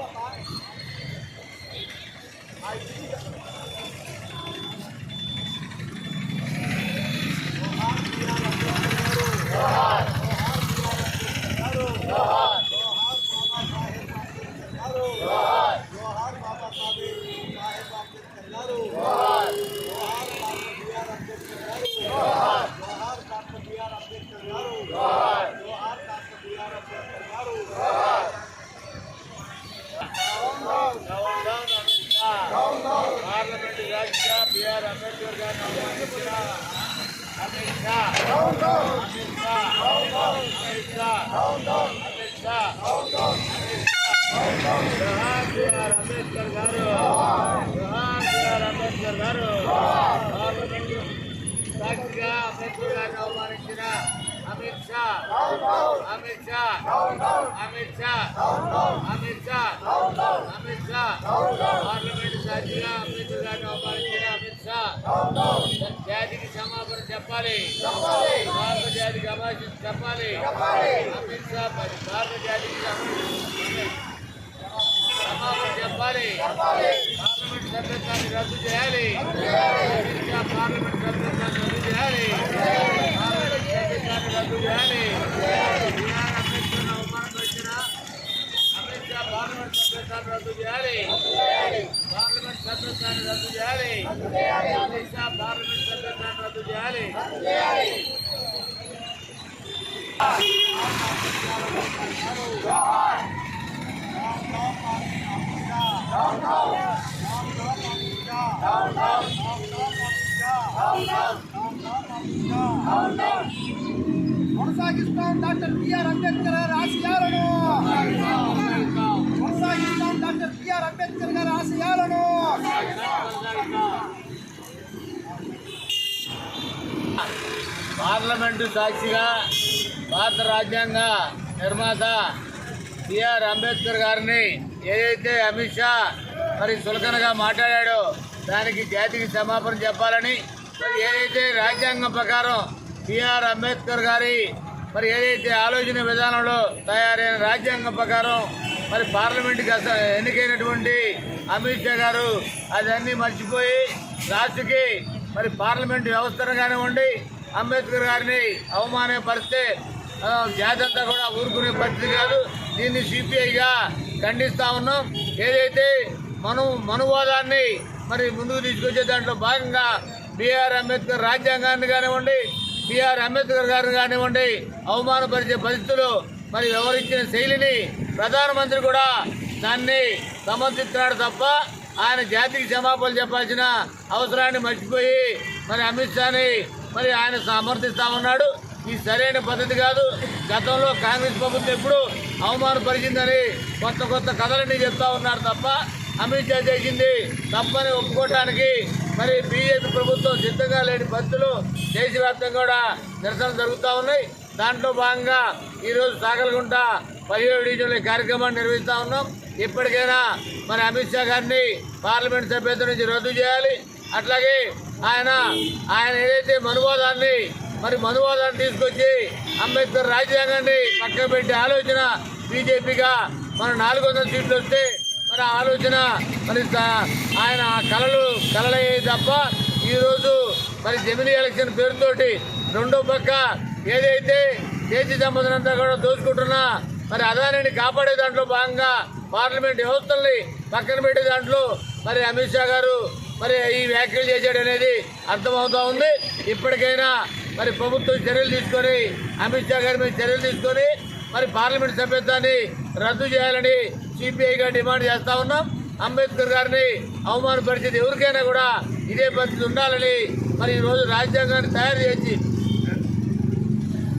I think Ambedkar గారు జోహార్ BR Ambedkar గారు parliament సాక్షిగా అంబేద్కర్ గారిని అవమానించిన అమిత్ షా అమిత్ షా అమిత్ షా అమిత్ షా అమిత్ షా పార్లమెంటు సాక్షిగా అంబేద్కర్ గారిని అవమానించిన అమిత్ షా జాతికి చెప్పాలి. భారత జాతికి క్షమాపణ చెప్పాలి. అమిత్ షా భారత జాతికి క్షమాపణ చెప్పాలి. పార్లమెంట్ సభ్యత్వాన్ని రద్దు చేయాలి. అమిత్ షా పార్లమెంట్ సభ్యత్వాన్ని రద్దు చేయాలి. పార్లమెంట్ సభ్యత్వాన్ని రద్దు చేయాలి. బీఆర్ అంబేద్కర్ అవమానపరిచిన అమిత్ షా పార్లమెంట్ సభ్యత్వాన్ని రద్దు చేయాలి. పార్లమెంట్ సభ్యత్వాన్ని రద్దు చేయాలి. అమిత్ షా పార్లమెంట్ సభ్యత్వాన్ని రద్దు చేయాలి కొనసాగిస్తాం డాక్టర్ బిఆర్ పార్లమెంటు సాక్షిగా భారత రాజ్యాంగ నిర్మాత బిఆర్ అంబేద్కర్ గారిని ఏదైతే అమిత్ షా మరి చులకనగా మాట్లాడాడో దానికి జాతికి క్షమాపణ చెప్పాలని మరి ఏదైతే రాజ్యాంగం ప్రకారం బిఆర్ అంబేద్కర్ గారి మరి ఏదైతే ఆలోచన విధానంలో తయారైన రాజ్యాంగం ప్రకారం మరి పార్లమెంట్కి అస ఎన్నికైనటువంటి అమిత్ షా గారు అదన్నీ మర్చిపోయి రాష్ట్రకి మరి పార్లమెంట్ వ్యవస్థను కానివ్వండి అంబేద్కర్ గారిని అవమానపరిస్తే పరిస్తే జాతి కూడా ఊరుకునే పరిస్థితి కాదు. దీన్ని సిపిఐగా ఖండిస్తూ ఉన్నాం. ఏదైతే మనం మనువాదాన్ని మరి ముందుకు తీసుకొచ్చే దాంట్లో భాగంగా బిఆర్ అంబేద్కర్ రాజ్యాంగాన్ని కానివ్వండి బిఆర్ అంబేద్కర్ గారిని కానివ్వండి అవమానపరిచే పరిస్థితులు మరి వ్యవహరించిన శైలిని ప్రధానమంత్రి కూడా దాన్ని సమర్థిస్తున్నాడు తప్ప ఆయన జాతికి క్షమాపణలు చెప్పాల్సిన అవసరాన్ని మర్చిపోయి మరి అమిత్ షాని మరి ఆయన సమర్థిస్తా ఉన్నాడు. ఇది సరైన పద్ధతి కాదు. గతంలో కాంగ్రెస్ ప్రభుత్వం ఎప్పుడు అవమానపరిచిందని కొత్త కొత్త కథలన్నీ చెప్తా ఉన్నారు తప్ప అమిత్ షా చేసింది తప్పని ఒప్పుకోవటానికి మరి బీజేపీ ప్రభుత్వం సిద్ధంగా లేని పరిస్థితులు దేశవ్యాప్తంగా కూడా నిరసన జరుగుతూ ఉన్నాయి. దాంట్లో భాగంగా ఈరోజు సాగలగుంట పదిహేడు డివిజన్ల కార్యక్రమాన్ని నిర్వహిస్తూ ఉన్నాం. ఇప్పటికైనా మరి అమిత్ షా గారిని పార్లమెంట్ సభ్యత్వం నుంచి రద్దు చేయాలి. అట్లాగే ఆయన ఆయన ఏదైతే మనువాదాన్ని మరి మనువాదాన్ని తీసుకొచ్చి అంబేద్కర్ రాజ్యాంగాన్ని పక్కన పెట్టే ఆలోచన బీజేపీగా మన నాలుగు వందల సీట్లు వస్తే మరి ఆలోచన మరి ఆయన కళలు కలలయ్యాయి తప్ప ఈరోజు మరి జమిలీ ఎలక్షన్ పేరుతోటి రెండో పక్క ఏదైతే దేశీ సంపదనంతా కూడా దోచుకుంటున్నా మరి అదానిని కాపాడే దాంట్లో భాగంగా పార్లమెంట్ వ్యవస్థల్ని పక్కన పెట్టే దాంట్లో. మరి అమిత్ షా గారు మరి ఈ వ్యాఖ్యలు చేశాడు అనేది అర్థమవుతా ఉంది. ఇప్పటికైనా మరి ప్రభుత్వం చర్యలు తీసుకొని అమిత్ షా గారి మీద చర్యలు తీసుకొని మరి పార్లమెంట్ సభ్యత్వాన్ని రద్దు చేయాలని సిపిఐగా డిమాండ్ చేస్తా ఉన్నాం. అంబేద్కర్ గారిని అవమానపరిచేది ఎవరికైనా కూడా ఇదే పరిస్థితి ఉండాలని మరి ఈరోజు రాజ్యాంగాన్ని తయారు చేసి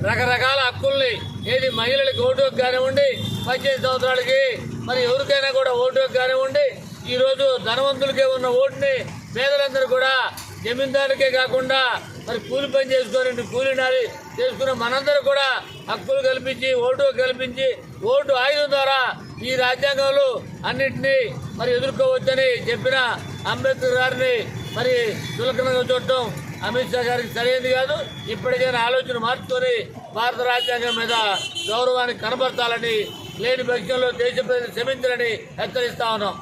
రకరకాల హక్కుల్ని ఏది మహిళలకు ఓటు కానివ్వండి పద్దెనిమిది సంవత్సరాలకి మరి ఎవరికైనా కూడా ఓటు కానివ్వండి ఈరోజు ధనవంతులకే ఉన్న ఓటుని పేదలందరూ కూడా జమీందారులకే కాకుండా మరి కూలి పని చేసుకొని కూలి నాలి చేసుకున్న మనందరూ కూడా హక్కులు కల్పించి ఓటు కల్పించి ఓటు ఆయుధం ద్వారా ఈ రాజ్యాంగంలో అన్నింటినీ మరి ఎదుర్కోవచ్చని చెప్పిన అంబేద్కర్ గారిని మరి చులకనగా చూడటం అమిత్ షా గారికి సరైనది కాదు. ఇప్పటికైనా ఆలోచన మార్చుకొని భారత రాజ్యాంగం మీద గౌరవాన్ని కనబరచాలని లేని పక్షంలో దేశ ప్రజలు క్షమించాలని హెచ్చరిస్తా ఉన్నాం.